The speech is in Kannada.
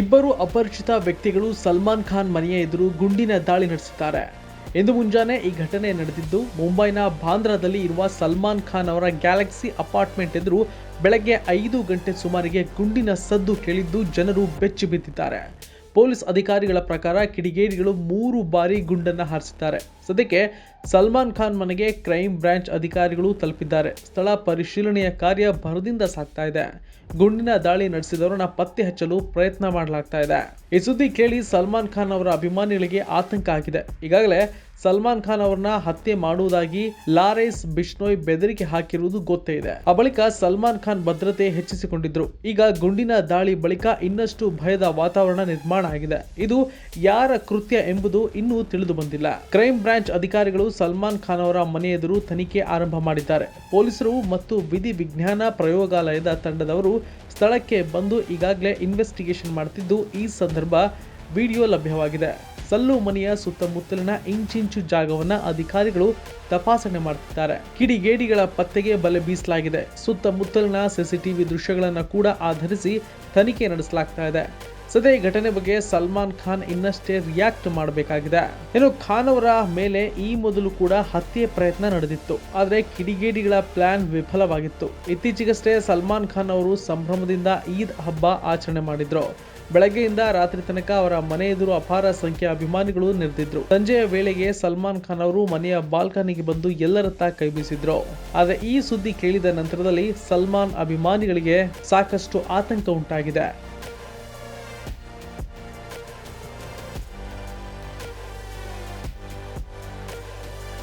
ಇಬ್ಬರು ಅಪರಿಚಿತ ವ್ಯಕ್ತಿಗಳು ಸಲ್ಮಾನ್ ಖಾನ್ ಮನೆಯ ಎದುರು ಗುಂಡಿನ ದಾಳಿ ನಡೆಸಿದ್ದಾರೆ. ಇಂದು ಮುಂಜಾನೆ ಈ ಘಟನೆ ನಡೆದಿದ್ದು, ಮುಂಬೈನ ಬಾಂದ್ರಾದಲ್ಲಿ ಇರುವ ಸಲ್ಮಾನ್ ಖಾನ್ ಅವರ ಗ್ಯಾಲಕ್ಸಿ ಅಪಾರ್ಟ್ಮೆಂಟ್ ಎದುರು ಬೆಳಗ್ಗೆ ಐದು ಗಂಟೆ ಸುಮಾರಿಗೆ ಗುಂಡಿನ ಸದ್ದು ಕೇಳಿದ್ದು ಜನರು ಬೆಚ್ಚಿ ಬಿದ್ದಿದ್ದಾರೆ. ಪೊಲೀಸ್ ಅಧಿಕಾರಿಗಳ ಪ್ರಕಾರ ಕಿಡಿಗೇಡಿಗಳು ಮೂರು ಬಾರಿ ಗುಂಡನ್ನು ಹಾರಿಸಿದ್ದಾರೆ. ಸದ್ಯಕ್ಕೆ ಸಲ್ಮಾನ್ ಖಾನ್ ಮನೆಗೆ ಕ್ರೈಮ್ ಬ್ರಾಂಚ್ ಅಧಿಕಾರಿಗಳು ತಲುಪಿದ್ದಾರೆ. ಸ್ಥಳ ಪರಿಶೀಲನೆಯ ಕಾರ್ಯ ಭರದಿಂದ ಸಾಗ್ತಾ ಇದೆ. ಗುಂಡಿನ ದಾಳಿ ನಡೆಸಿದವರನ್ನ ಪತ್ತೆ ಹಚ್ಚಲು ಪ್ರಯತ್ನ ಮಾಡಲಾಗ್ತಾ ಇದೆ. ಈ ಸುದ್ದಿ ಕೇಳಿ ಸಲ್ಮಾನ್ ಖಾನ್ ಅವರ ಅಭಿಮಾನಿಗಳಿಗೆ ಆತಂಕ ಆಗಿದೆ. ಈಗಾಗಲೇ ಸಲ್ಮಾನ್ ಖಾನ್ ಅವರನ್ನ ಹತ್ಯೆ ಮಾಡುವುದಾಗಿ ಲಾರೆಸ್ ಬಿಷ್ಣೋಯ್ ಬೆದರಿಕೆ ಹಾಕಿರುವುದು ಗೊತ್ತೇ ಇದೆ. ಆ ಬಳಿಕ ಸಲ್ಮಾನ್ ಖಾನ್ ಭದ್ರತೆ ಹೆಚ್ಚಿಸಿಕೊಂಡಿದ್ರು. ಈಗ ಗುಂಡಿನ ದಾಳಿ ಬಳಿಕ ಇನ್ನಷ್ಟು ಭಯದ ವಾತಾವರಣ ನಿರ್ಮಾಣ ಆಗಿದೆ. ಇದು ಯಾರ ಕೃತ್ಯ ಎಂಬುದು ಇನ್ನೂ ತಿಳಿದು ಬಂದಿಲ್ಲ. ಕ್ರೈಮ್ ಬ್ರಾಂಚ್ ಅಧಿಕಾರಿಗಳು ಸಲ್ಮಾನ್ ಖಾನ್ ಅವರ ಮನೆ ಎದುರು ತನಿಖೆ ಆರಂಭ ಮಾಡಿದ್ದಾರೆ. ಪೊಲೀಸರು ಮತ್ತು ವಿಧಿ ವಿಜ್ಞಾನ ಪ್ರಯೋಗಾಲಯದ ತಂಡದವರು ಸ್ಥಳಕ್ಕೆ ಬಂದು ಈಗಾಗಲೇ ಇನ್ವೆಸ್ಟಿಗೇಷನ್ ಮಾಡುತ್ತಿದ್ದು ಈ ಸಂದರ್ಭ ವಿಡಿಯೋ ಲಭ್ಯವಾಗಿದೆ. ಸಲ್ಲು ಮನೆಯ ಸುತ್ತಮುತ್ತಲಿನ ಇಂಚಿಂಚು ಜಾಗವನ್ನ ಅಧಿಕಾರಿಗಳು ತಪಾಸಣೆ ಮಾಡುತ್ತಿದ್ದಾರೆ ಕಿಡಿಗೇಡಿಗಳ ಪತ್ತೆಗೆ ಬಲೆ ಬೀಸಲಾಗಿದೆ. ಸುತ್ತಮುತ್ತಲಿನ ಸಿಸಿಟಿವಿ ದೃಶ್ಯಗಳನ್ನು ಕೂಡ ಆಧರಿಸಿ ತನಿಖೆ ನಡೆಸಲಾಗ್ತಾ ಇದೆ. ಸದ್ಯ ಘಟನೆ ಬಗ್ಗೆ ಸಲ್ಮಾನ್ ಖಾನ್ ಇನ್ನಷ್ಟೇ ರಿಯಾಕ್ಟ್ ಮಾಡಬೇಕಾಗಿದೆ. ಇನ್ನು ಖಾನ್ ಅವರ ಮೇಲೆ ಈ ಮೊದಲು ಕೂಡ ಹತ್ಯೆ ಪ್ರಯತ್ನ ನಡೆದಿತ್ತು. ಆದರೆ ಕಿಡಿಗೇಡಿಗಳ ಪ್ಲಾನ್ ವಿಫಲವಾಗಿತ್ತು. ಇತ್ತೀಚೆಗಷ್ಟೇ ಸಲ್ಮಾನ್ ಖಾನ್ ಅವರು ಸಂಭ್ರಮದಿಂದ ಈದ್ ಹಬ್ಬ ಆಚರಣೆ ಮಾಡಿದ್ರು. ಬೆಳಗ್ಗೆಯಿಂದ ರಾತ್ರಿ ತನಕ ಅವರ ಮನೆ ಎದುರು ಅಪಾರ ಸಂಖ್ಯೆ ಅಭಿಮಾನಿಗಳು ನೆರೆದಿದ್ರು ಸಂಜೆಯ ವೇಳೆಗೆ ಸಲ್ಮಾನ್ ಖಾನ್ ಅವರು ಮನೆಯ ಬಾಲ್ಕನಿಗೆ ಬಂದು ಎಲ್ಲರತ್ತ ಕೈ ಬೀಸಿದ್ರು. ಆದರೆ ಈ ಸುದ್ದಿ ಕೇಳಿದ ನಂತರದಲ್ಲಿ ಸಲ್ಮಾನ್ ಅಭಿಮಾನಿಗಳಿಗೆ ಸಾಕಷ್ಟು ಆತಂಕ ಉಂಟಾಗಿದೆ.